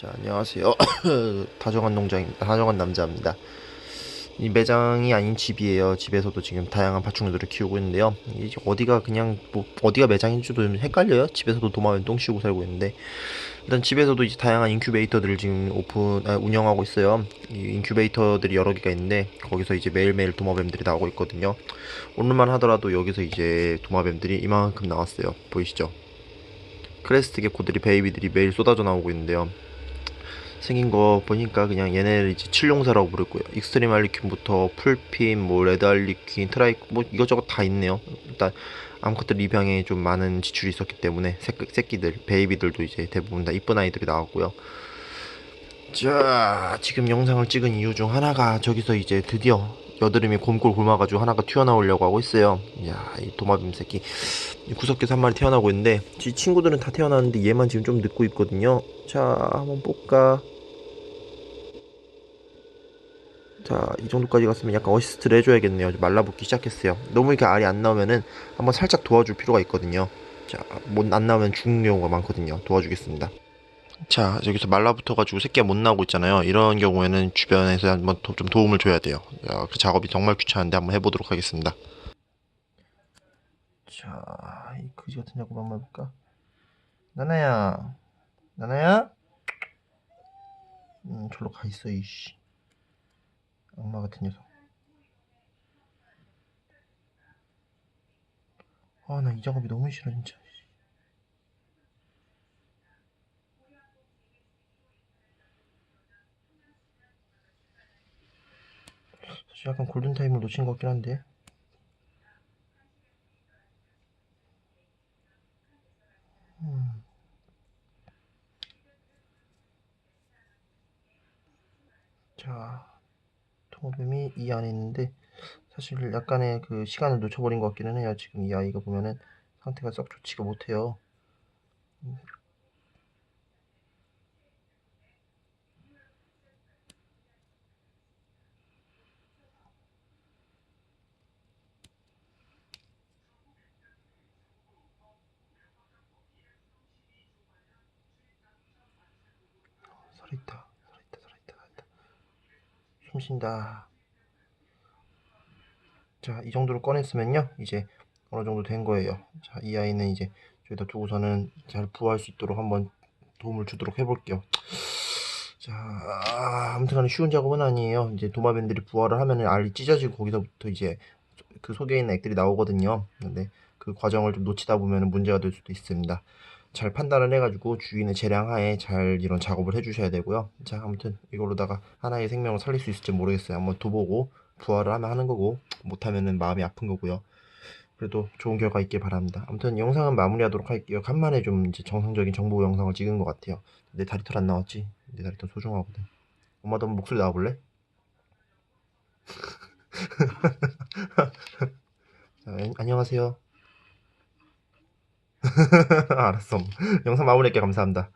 자, 안녕하세요. 다정한 농장입니다. 다정한 남자입니다. 이 매장이 아닌 집이에요. 집에서도 지금 다양한 파충류들을 키우고 있는데요. 이제 어디가 그냥 뭐 어디가 매장인지도 좀 헷갈려요. 집에서도 도마뱀 똥 씌우고 살고 있는데 일단 집에서도 이제 다양한 인큐베이터들을 지금 오픈 아, 운영하고 있어요. 이 인큐베이터들이 여러 개가 있는데 거기서 이제 매일매일 도마뱀들이 나오고 있거든요. 오늘만 하더라도 여기서 이제 도마뱀들이 이만큼 나왔어요. 보이시죠? 크레스트 개코들이 베이비들이 매일 쏟아져 나오고 있는데요. 생긴 거 보니까 그냥 얘네를 이제 칠룡사라고 거예요. 익스트림 할리퀸부터 풀핀, 뭐 레드 할리퀸, 트라이크 뭐 이것저것 다 있네요. 일단 암컷들 입양에 좀 많은 지출이 있었기 때문에 새끼, 새끼 들, 베이비들도 이제 대부분 다 이쁜 아이들이 나왔고요. 자, 지금 영상을 찍은 이유 중 하나가 저기서 이제 드디어 여드름이 곰골 굶어가지고 하나가 튀어나오려고 하고 있어요. 이야, 이 도마뱀 새끼 이 구석에서 한 마리 태어나고 있는데 지 친구들은 다 태어났는데 얘만 지금 좀 늦고 있거든요. 자, 한번 볼까? 자, 이 정도까지 갔으면 약간 어시스트를 해줘야겠네요. 좀 말라붙기 시작했어요. 너무 이렇게 알이 안 나오면은 한번 살짝 도와줄 필요가 있거든요. 자, 못안 나오면 죽는 경우가 많거든요. 도와주겠습니다. 자, 여기서 말라붙어가지고 새끼가 못 나오고 있잖아요. 이런 경우에는 주변에서 한번 도- 좀 도움을 줘야 돼요. 야, 그 작업이 정말 귀찮은데 한번 해보도록 하겠습니다. 자, 이 그지 같은 작업 한번 해볼까? 나나야, 나나야? 음, 절로 가 있어, 이씨. 악마 같은 녀석. 아, 나 이 작업이 너무 싫어, 진짜. 사실 약간 골든타임을 놓친 것 같긴 한데. 음. 자, 토모뱀이 이 안에 있는데 사실 약간의 그 시간을 놓쳐버린 것 같기는 해요. 지금 이 아이가 보면은 상태가 썩 좋지가 못해요. 살아있다, 살아있다. 숨 쉰다. 자, 이 정도로 꺼냈으면요. 이제 어느 정도 된 거예요. 자, 이 아이는 이제 저기다 두고서는 잘 부화할 수 있도록 한번 도움을 주도록 해볼게요. 자, 아, 아무튼간에 쉬운 작업은 아니에요. 이제 도마뱀들이 부화를 하면은 알이 찢어지고 거기서부터 이제 그 속에 있는 액들이 나오거든요. 근데 그 과정을 좀 놓치다 보면 문제가 될 수도 있습니다. 잘 판단을 해가지고 주인의 재량하에 잘 이런 작업을 해주셔야 되고요. 자, 아무튼 이걸로다가 하나의 생명을 살릴 수 있을지 모르겠어요. 한번 둬보고 부활을 하면 하는 거고 못하면은 마음이 아픈 거고요. 그래도 좋은 결과 있길 바랍니다. 아무튼 영상은 마무리하도록 할게요. 간만에 좀 이제 정상적인 정보 영상을 찍은 것 같아요. 내 다리털 안 나왔지? 내 다리털 소중하거든. 엄마도 한번 목소리 나와볼래? 자, 안- 안녕하세요. 알았어. 영상 마무리할게 감사합니다.